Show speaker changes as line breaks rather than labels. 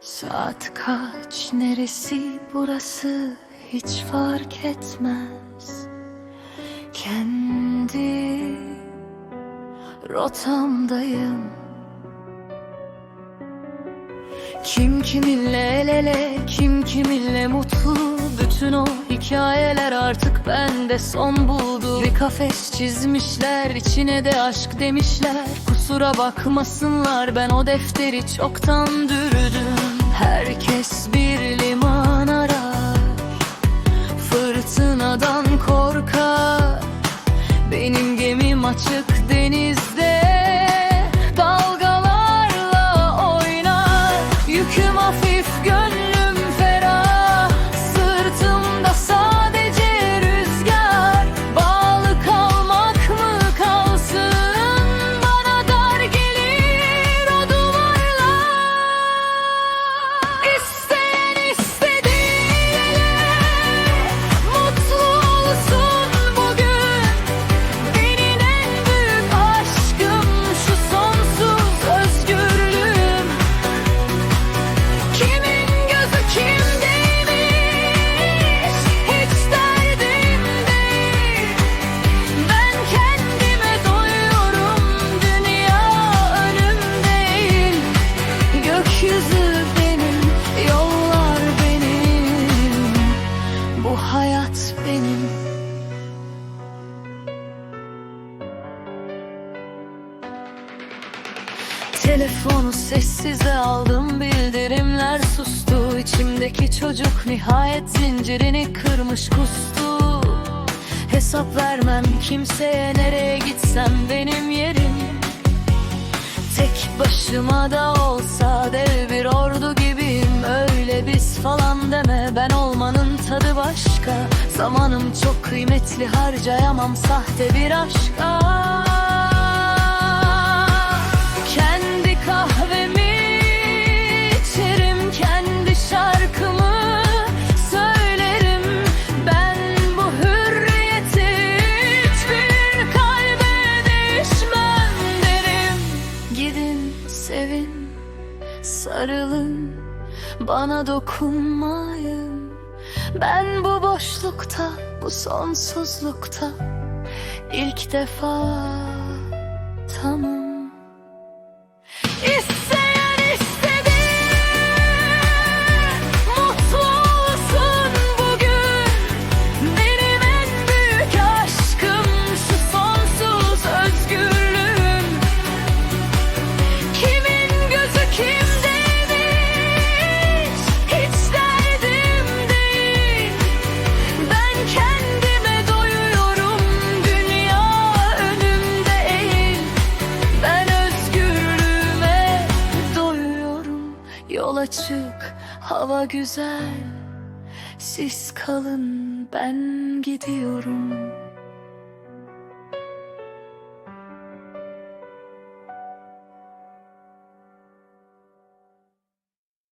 Saat kaç, neresi burası hiç fark etmez. Kendi rotamdayım. Kim kiminle el ele, kim kiminle mutlu. Bütün o hikayeler artık bende son buldu. Bir kafes çizmişler, içine de aşk demişler. Kusura bakmasınlar, ben o defteri çoktan dürdüm Herkes bir liman arar. Fırtınadan korkar. Benim gemim açık denizde Telefonu sessize aldım bildirimler sustu. İçimdeki çocuk nihayet zincirini kırmış kustu. Hesap vermem kimseye nereye gitsem benim yerim. Tek başıma da olsa dev bir ordu gibiyim. Öyle biz falan deme ben olmanın tadı başka. Zamanım çok kıymetli harcayamam sahte bir aşka sarılın bana dokunmayın. Ben bu boşlukta bu sonsuzlukta ilk defa tamam açık, hava güzel. Siz kalın, ben gidiyorum